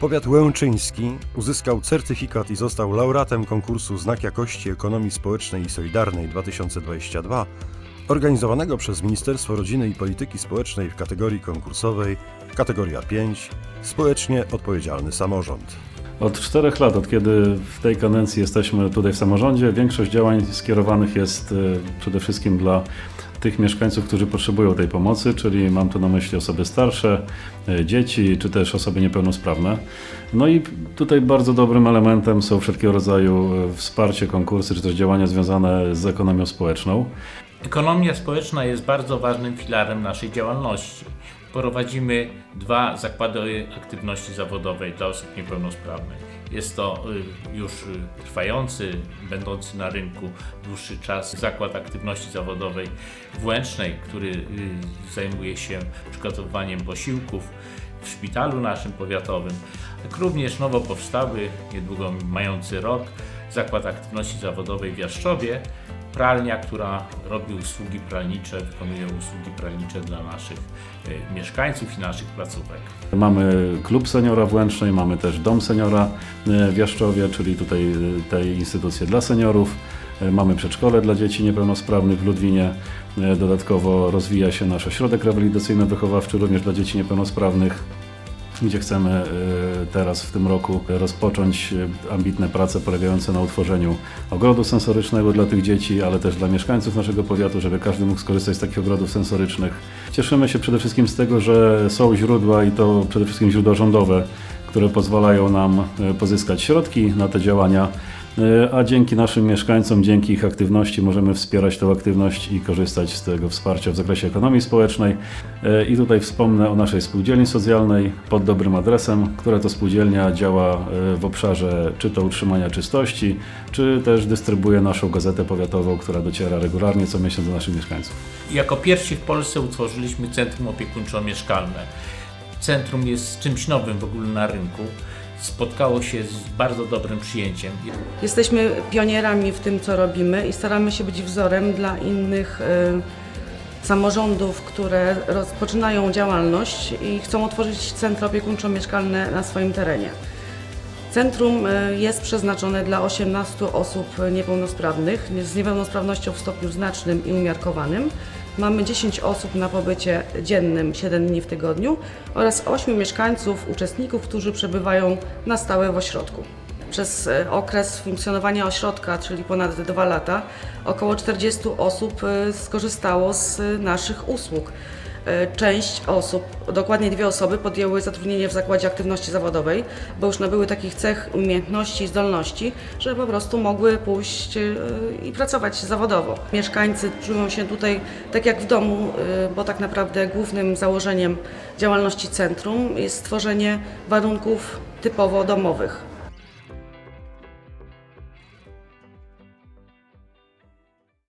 Powiat łęczyński uzyskał certyfikat i został laureatem konkursu Znak Jakości Ekonomii Społecznej i Solidarnej 2022, organizowanego przez Ministerstwo Rodziny i Polityki Społecznej w kategorii konkursowej kategoria 5 Społecznie Odpowiedzialny Samorząd. Od czterech lat, od kiedy w tej kadencji jesteśmy tutaj w samorządzie, większość działań skierowanych jest e, przede wszystkim dla tych mieszkańców, którzy potrzebują tej pomocy, czyli mam tu na myśli osoby starsze, e, dzieci czy też osoby niepełnosprawne. No i tutaj bardzo dobrym elementem są wszelkiego rodzaju e, wsparcie, konkursy czy też działania związane z ekonomią społeczną. Ekonomia społeczna jest bardzo ważnym filarem naszej działalności. Prowadzimy dwa zakłady aktywności zawodowej dla osób niepełnosprawnych. Jest to y, już y, trwający, będący na rynku dłuższy czas zakład aktywności zawodowej w Łęcznej, który y, zajmuje się przygotowywaniem posiłków w szpitalu naszym powiatowym, również nowo powstały, niedługo mający rok, zakład aktywności zawodowej w Jaszczowie, pralnia, która robi usługi pralnicze, wykonuje usługi pralnicze dla naszych y, mieszkańców i naszych placówek. Mamy klub seniora w Łęcznej, mamy też dom seniora e, w Jaszczowie, czyli tutaj e, tej instytucje dla seniorów. E, Mamy przedszkole dla dzieci niepełnosprawnych w Ludwinie. E, Dodatkowo rozwija się nasz ośrodek rehabilitacyjno-wychowawczy również dla dzieci niepełnosprawnych gdzie chcemy e, teraz w tym roku rozpocząć e, ambitne prace polegające na utworzeniu ogrodu sensorycznego dla tych dzieci, ale też dla mieszkańców naszego powiatu, żeby każdy mógł skorzystać z takich ogrodów sensorycznych. Cieszymy się przede wszystkim z tego, że są źródła i to przede wszystkim źródła rządowe, które pozwalają nam e, pozyskać środki na te działania. E, A dzięki naszym mieszkańcom, dzięki ich aktywności możemy wspierać tę aktywność i korzystać z tego wsparcia w zakresie ekonomii społecznej. E, I tutaj wspomnę o naszej spółdzielni socjalnej pod dobrym adresem, która to spółdzielnia działa e, w obszarze czy to utrzymania czystości, czy też dystrybuuje naszą gazetę powiatową, która dociera regularnie co miesiąc do naszych mieszkańców. Jako pierwsi w Polsce utworzyliśmy Centrum Opiekuńczo-Mieszkalne. Centrum jest czymś nowym w ogóle na rynku. Spotkało się z bardzo dobrym przyjęciem. Jesteśmy pionierami w tym, co robimy i staramy się być wzorem dla innych y, samorządów, które rozpoczynają działalność i chcą otworzyć centra opiekuńczo-mieszkalne na swoim terenie. Centrum y, jest przeznaczone dla 18 osób niepełnosprawnych z niepełnosprawnością w stopniu znacznym i umiarkowanym. Mamy 10 osób na pobycie dziennym 7 dni w tygodniu oraz 8 mieszkańców, uczestników, którzy przebywają na stałe w ośrodku. Przez e, okres funkcjonowania ośrodka, czyli ponad dwa lata, około 40 osób e, skorzystało z e, naszych usług. E, Część osób, dokładnie dwie osoby, podjęły zatrudnienie w zakładzie aktywności zawodowej, bo już nabyły takich cech, umiejętności i zdolności, że po prostu mogły pójść e, i pracować zawodowo. Mieszkańcy czują się tutaj tak jak w domu, e, bo tak naprawdę głównym założeniem działalności centrum jest stworzenie warunków typowo domowych.